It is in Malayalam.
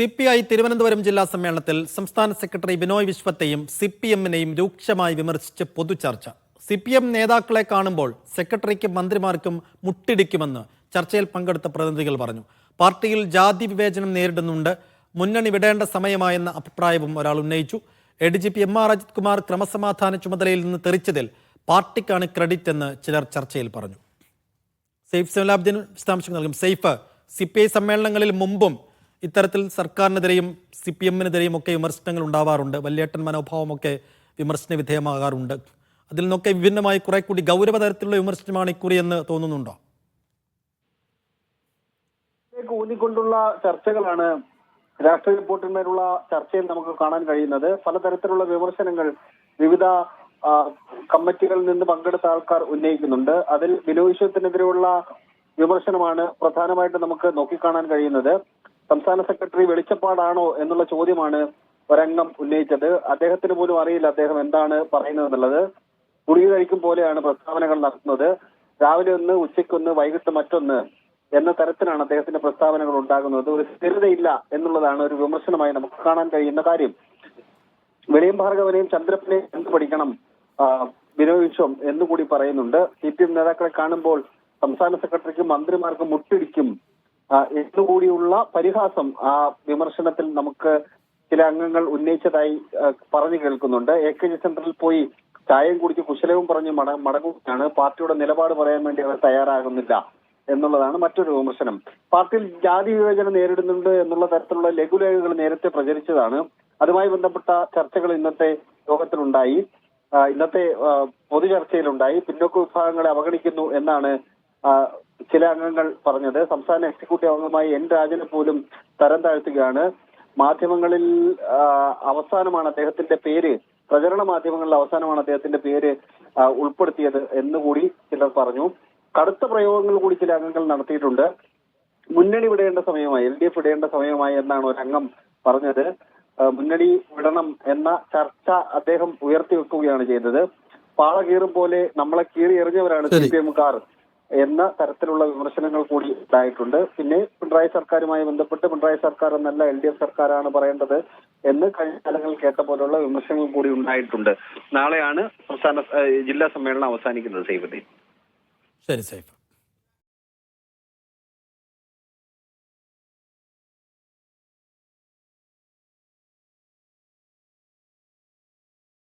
സി പി ഐ തിരുവനന്തപുരം ജില്ലാ സമ്മേളനത്തിൽ സംസ്ഥാന സെക്രട്ടറി ബിനോയ് വിശ്വത്തെയും സി പി എമ്മിനെയും രൂക്ഷമായി വിമർശിച്ച് പൊതുചർച്ച. സി പി എം നേതാക്കളെ കാണുമ്പോൾ സെക്രട്ടറിക്കും മന്ത്രിമാർക്കും മുട്ടിടിക്കുമെന്ന് ചർച്ചയിൽ പങ്കെടുത്ത പ്രതിനിധികൾ പറഞ്ഞു. പാർട്ടിയിൽ ജാതി വിവേചനം നേരിടുന്നുണ്ട് മുന്നണി വിടേണ്ട സമയമായെന്ന അഭിപ്രായവും ഒരാൾ ഉന്നയിച്ചു. A D G P M R Ajith Kumar ക്രമസമാധാന ചുമതലയിൽ നിന്ന് തെറിച്ചതിൽ പാർട്ടിക്കാണ് ക്രെഡിറ്റ് എന്ന് ചിലർ ചർച്ചയിൽ പറഞ്ഞു. സെയ്ഫ് സലാബ്ദീൻ വിശദാംശങ്ങൾ നൽകും. സെയ്ഫ് സി പി ഐ സമ്മേളനങ്ങളിൽ മുമ്പും ഇത്തരത്തിൽ സർക്കാരിനെതിരെയും സി പി എമ്മിനെതിരെയും ഒക്കെ വിമർശനങ്ങൾ ഉണ്ടാവാറുണ്ട്. വല്യേട്ടൻ മനോഭാവമൊക്കെ വിമർശന വിധേയമാകാറുണ്ട്. അതിൽ നിന്നൊക്കെ വിഭിന്നമായി കുറെ കൂടി ഗൗരവതരത്തിലുള്ള വിമർശനമാണ് ഇക്കുറി എന്ന് തോന്നുന്നുണ്ടോ? ഊന്നിക്കൊണ്ടുള്ള ചർച്ചകളാണ് രാഷ്ട്രീയ റിപ്പോർട്ടിന്മേലുള്ള ചർച്ചയിൽ നമുക്ക് കാണാൻ കഴിയുന്നത്. പലതരത്തിലുള്ള വിമർശനങ്ങൾ വിവിധ കമ്മിറ്റികളിൽ നിന്ന് പങ്കെടുത്ത ആൾക്കാർ ഉന്നയിക്കുന്നുണ്ട്. അതിൽ വിനോദത്തിനെതിരെയുള്ള വിമർശനമാണ് പ്രധാനമായിട്ട് നമുക്ക് നോക്കിക്കാണാൻ കഴിയുന്നത്. സംസ്ഥാന സെക്രട്ടറി വെളിച്ചപ്പാടാണോ എന്നുള്ള ചോദ്യമാണ് ഒരംഗം ഉന്നയിച്ചത്. അദ്ദേഹത്തിന് പോലും അറിയില്ല അദ്ദേഹം എന്താണ് പറയുന്നത് എന്നുള്ളത് ഗുളിക കഴിക്കും പോലെയാണ് പ്രസ്താവനകൾ നടത്തുന്നത്. രാവിലെ ഒന്ന് ഉച്ചയ്ക്കൊന്ന് വൈകിട്ട് മറ്റൊന്ന് എന്ന തരത്തിലാണ് അദ്ദേഹത്തിന്റെ പ്രസ്താവനകൾ ഉണ്ടാകുന്നത്. ഒരു സ്ഥിരതയില്ല എന്നുള്ളതാണ് ഒരു വിമർശനമായി നമുക്ക് കാണാൻ കഴിയുന്ന കാര്യം. വെളിയം ഭാർഗവനെയും ചന്ദ്രപ്പനെയും എന്ത് പഠിക്കണം ബിനോയ് വിശ്വം എന്നുകൂടി പറയുന്നുണ്ട്. സി പി എം നേതാക്കളെ കാണുമ്പോൾ സംസ്ഥാന സെക്രട്ടറിക്കും മന്ത്രിമാർക്കും മുട്ടിടിക്കും എന്നുകൂടിയുള്ള പരിഹാസം ആ വിമർശനത്തിൽ നമുക്ക് ചില അംഗങ്ങൾ ഉന്നയിച്ചതായി പറഞ്ഞു കേൾക്കുന്നുണ്ട്. എ കെ ജി സെന്ററിൽ പോയി ചായയും കുടിച്ച് കുശലവും പറഞ്ഞ് മട മടങ്ങുകയാണ്. പാർട്ടിയുടെ നിലപാട് പറയാൻ വേണ്ടി അവർ തയ്യാറാകുന്നില്ല എന്നുള്ളതാണ് മറ്റൊരു വിമർശനം. പാർട്ടിയിൽ ജാതി വിവേചനം നേരിടുന്നുണ്ട് എന്നുള്ള തരത്തിലുള്ള ലഘുലേഖകൾ നേരത്തെ പ്രചരിച്ചതാണ്. അതുമായി ബന്ധപ്പെട്ട ചർച്ചകൾ ഇന്നത്തെ യോഗത്തിലുണ്ടായി. ഇന്നത്തെ പൊതുചർച്ചയിലുണ്ടായി. പിന്നോക്ക വിഭാഗങ്ങളെ അവഗണിക്കുന്നു എന്നാണ് ചില അംഗങ്ങൾ പറഞ്ഞത് സംസ്ഥാന എക്സിക്യൂട്ടീവ് അംഗമായി എൻ രാജനെ പോലും തരം താഴ്ത്തുകയാണ്. മാധ്യമങ്ങളിൽ അവസാനമാണ് അദ്ദേഹത്തിന്റെ പേര് പ്രചരണ മാധ്യമങ്ങളിൽ അവസാനമാണ് അദ്ദേഹത്തിന്റെ പേര് ഉൾപ്പെടുത്തിയത് എന്നുകൂടി ചിലർ പറഞ്ഞു. കടുത്ത പ്രയോഗങ്ങൾ കൂടി ചില അംഗങ്ങൾ നടത്തിയിട്ടുണ്ട്. മുന്നണി വിടേണ്ട സമയമായി എൽ ഡി എഫ് വിടേണ്ട സമയമായി എന്നാണ് ഒരു അംഗം പറഞ്ഞത് മുന്നണി വിടണം എന്ന ചർച്ച അദ്ദേഹം ഉയർത്തി വെക്കുകയാണ് ചെയ്തത്. പാള കീറും പോലെ നമ്മളെ കീറി എറിഞ്ഞവരാണ് സി പി എംകാർ എന്ന തരത്തിലുള്ള വിമർശനങ്ങൾ കൂടി ഉണ്ടായിട്ടുണ്ട്. പിന്നെ പിണറായി സർക്കാരുമായി ബന്ധപ്പെട്ട് പിണറായി സർക്കാർ എന്നല്ല എൽ ഡി എഫ് സർക്കാരാണ് പറയേണ്ടത് എന്ന് കഴിഞ്ഞ കാലങ്ങളിൽ കേട്ട പോലുള്ള വിമർശനങ്ങൾ കൂടി ഉണ്ടായിട്ടുണ്ട്. നാളെയാണ് സംസ്ഥാന ജില്ലാ സമ്മേളനം അവസാനിക്കുന്നത് സൈഫുദ്ദീൻ. ശരി സെയ്ഫ്